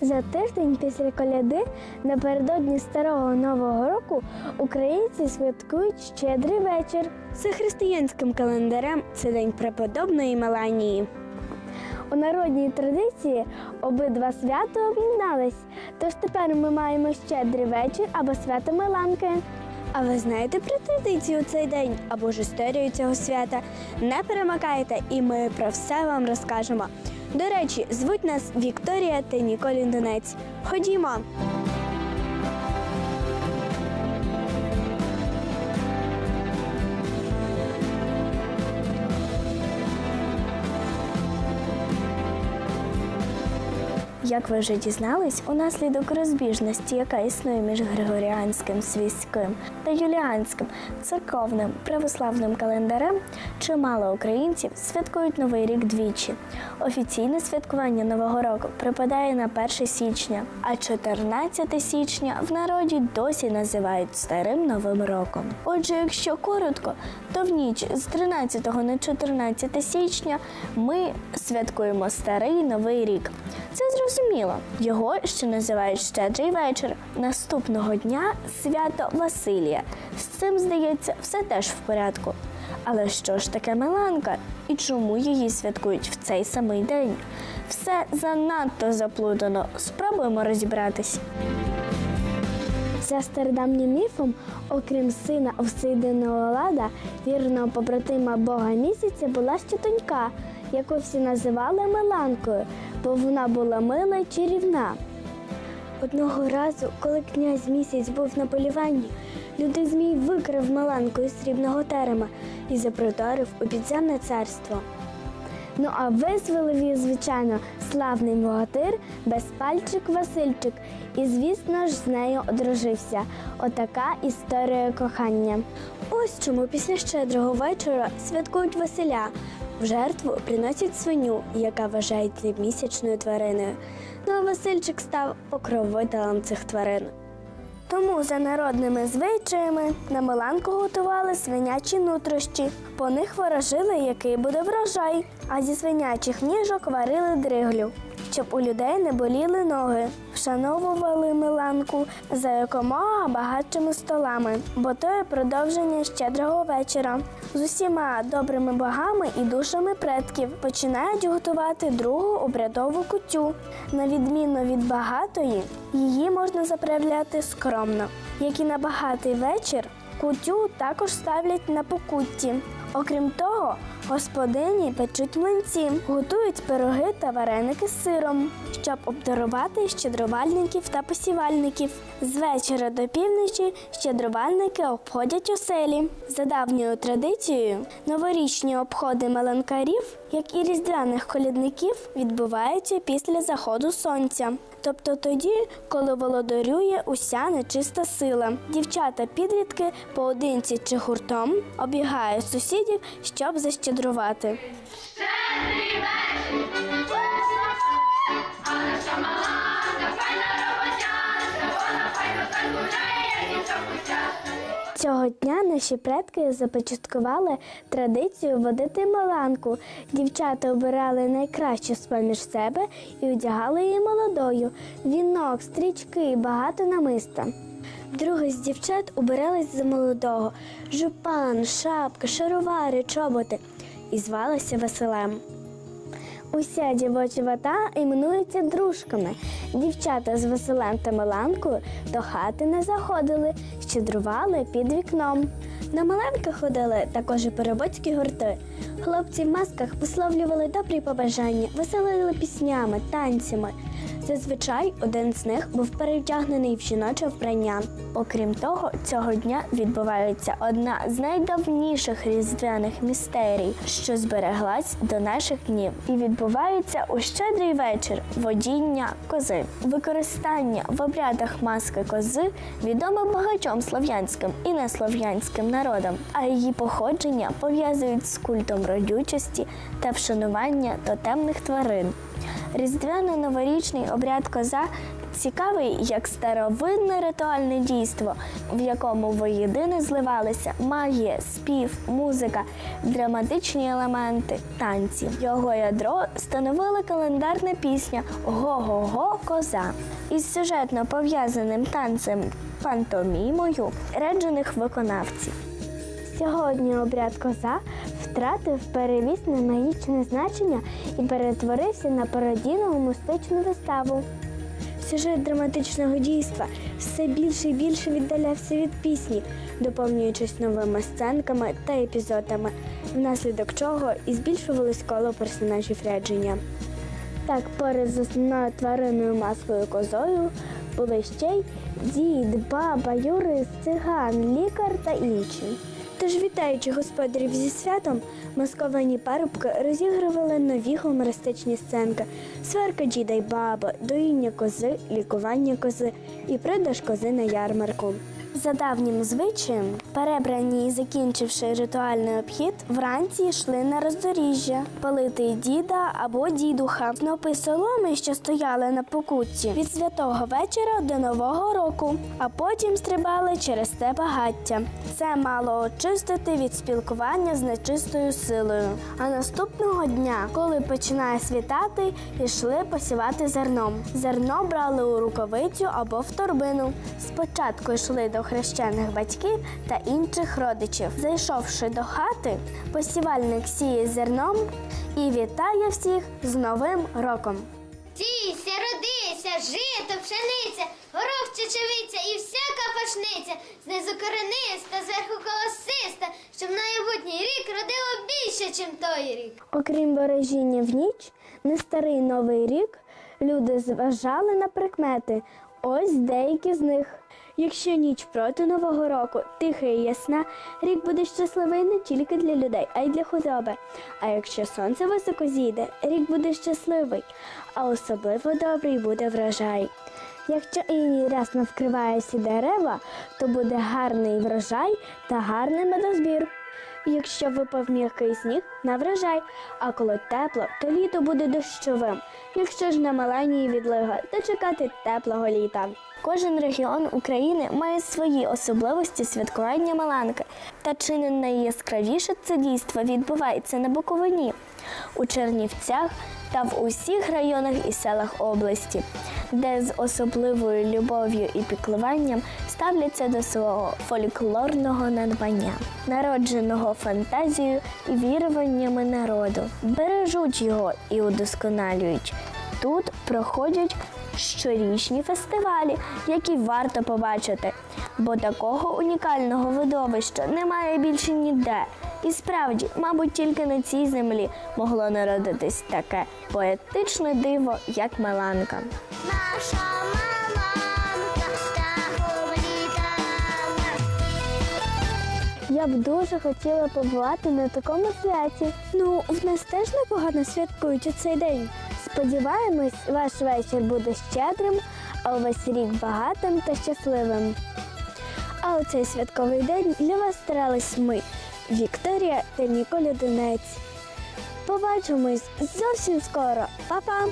За тиждень після коляди напередодні старого нового року українці святкують щедрий вечір. За християнським календарем це день преподобної Меланії. У народній традиції обидва свята об'єднались. Тож тепер ми маємо щедрий вечір або свято Миланки. А ви знаєте про традицію цей день або ж історію цього свята? Не перемикайте, і ми про все вам розкажемо. До речі, звуть нас Вікторія та Ніколін Донець. Ходімо! Як ви вже дізнались, унаслідок розбіжності, яка існує між григоріанським свійським та юліанським церковним православним календарем, чимало українців святкують новий рік двічі. Офіційне святкування нового року припадає на 1 січня, а 14 січня в народі досі називають старим новим роком. Отже, якщо коротко, то в ніч з 13 на 14 січня ми святкуємо старий новий рік. Це зрозуміло. Його ще називають щедрий вечір. Наступного дня свято Василія. З цим, здається, все теж в порядку. Але що ж таке Меланка і чому її святкують в цей самий день? Все занадто заплутано. Спробуємо розібратись. За стародавнім міфом, окрім сина Овсидиного Лада, вірного побратима Бога місяця, була ще донька, яку всі називали Меланкою, бо вона була мила й чарівна. Одного разу, коли князь місяць був на полюванні, лютий змій викрав Меланку із срібного терема і запроторив у підземне царство. Ну а визволив її, звичайно, славний богатир, безпальчик Васильчик, і, звісно ж, з нею одружився. Отака історія кохання. Ось чому після щедрого вечора святкують Василя. В жертву приносять свиню, яка вважається місячною твариною. Ну а Васильчик став покровителем цих тварин. Тому за народними звичаями на Миланку готували свинячі нутрощі. По них ворожили, який буде врожай, а зі свинячих ніжок варили дриглю, щоб у людей не боліли ноги. Вшановували Миланку за якомога багатшими столами, бо то є продовження щедрого вечора. З усіма добрими богами і душами предків починають готувати другу обрядову кутю. На відміну від багатої, її можна заправляти скромно. Як і на багатий вечір, кутю також ставлять на покутті. Окрім того, господині печуть млинці, готують пироги та вареники з сиром, щоб обдарувати щедрувальників та посівальників. З вечора до півночі щедрувальники обходять оселі. За давньою традицією, новорічні обходи меленкарів, як і різдвяних колідників, відбуваються після заходу сонця. Тобто тоді, коли володарює уся нечиста сила. Дівчата-підлітки поодинці чи гуртом обігають сусідів, щоб защедрувати. Щедрий вечір! Цього дня наші предки започаткували традицію водити маланку. Дівчата обирали найкраще з-поміж себе і одягали її молодою. Вінок, стрічки, і багато намиста. Друга з дівчат убиралась за молодого жупан, шапка, шаровари, чоботи і звалася Василем. Уся дівоча вата іменується дружками. Дівчата з Василем та Миланкою до хати не заходили, щедрували під вікном. На Миленки ходили також і переводські гурти. Хлопці в масках висловлювали добрі побажання, веселили піснями, танцями. Зазвичай один з них був перевдягнений в жіноче вбрання. Окрім того, цього дня відбувається одна з найдавніших різдвяних містерій, що збереглась до наших днів, і відбувається у щедрий вечір водіння кози. Використання в обрядах маски кози відоме багатьом слов'янським і неслов'янським народам, а її походження пов'язують з культом родючості та вшанування тотемних тварин. Різдвяно-новорічний обряд коза цікавий як старовинне ритуальне дійство, в якому воєдино зливалися магія, спів, музика, драматичні елементи, танці. Його ядро становила календарна пісня Го-го-го коза із сюжетно пов'язаним танцем пантомімою реджених виконавців. Сьогодні обряд коза втратив перевісне магічне значення і перетворився на пародійну мистичну виставу. Сюжет драматичного дійства все більше і більше віддалявся від пісні, доповнюючись новими сценками та епізодами, внаслідок чого і збільшувалось коло персонажів рядження. Так, поряд з основною тваринною маскою козою були ще й дід, баба, юрист, циган, лікар та інші. Тож, вітаючи господарів зі святом, масковані парубки розігрували нові гумористичні сценки: сварка баби, доїння кози, лікування кози і продаж кози на ярмарку. За давнім звичаєм, перебрані і закінчивши ритуальний обхід, вранці йшли на роздоріжжя, палити діда або дідуха, снопи соломи, що стояли на покутті від святого вечора до нового року, а потім стрибали через те багаття. Це мало очистити від спілкування з нечистою силою. А наступного дня, коли починає світати, йшли посівати зерном. Зерно брали у рукавицю або в торбину. Спочатку йшли до хрещених батьків та інших родичів. Зайшовши до хати, посівальник сіє зерном і вітає всіх з Новим роком. Сійся, родися, жито, пшениця, горох чечевиця і всяка пашниця, знизу корениста, зверху колосиста, щоб майбутній рік родило більше, чим той рік. Окрім ворожіння в ніч, на старий новий рік люди зважали на прикмети. Ось деякі з них. Якщо ніч проти нового року тиха і ясна, рік буде щасливий не тільки для людей, а й для худоби. А якщо сонце високо зійде, рік буде щасливий, а особливо добрий буде врожай. Якщо іній рясно вкриває всі дерева, то буде гарний врожай та гарний медозбір. Якщо випав м'який сніг, на врожай, а коли тепло, то літо буде дощовим. Якщо ж на маленькій відлига, то чекати теплого літа. Кожен регіон України має свої особливості святкування Маланки, та чи не найяскравіше це дійство відбувається на Буковині, у Чернівцях та в усіх районах і селах області, де з особливою любов'ю і піклуванням ставляться до свого фольклорного надбання, народженого фантазією і віруваннями народу, бережуть його і удосконалюють. Тут проходять щорічні фестивалі, які варто побачити, бо такого унікального видовища немає більше ніде. І справді, мабуть, тільки на цій землі могло народитись таке поетичне диво, як Меланка. Я б дуже хотіла побувати на такому святі. Ну, в нас теж непогано святкують у цей день. Сподіваємось, ваш вечір буде щедрим, а увесь рік багатим та щасливим. А у цей святковий день для вас старались ми, Вікторія та Ніколя Донець. Побачимось зовсім скоро. Па-па!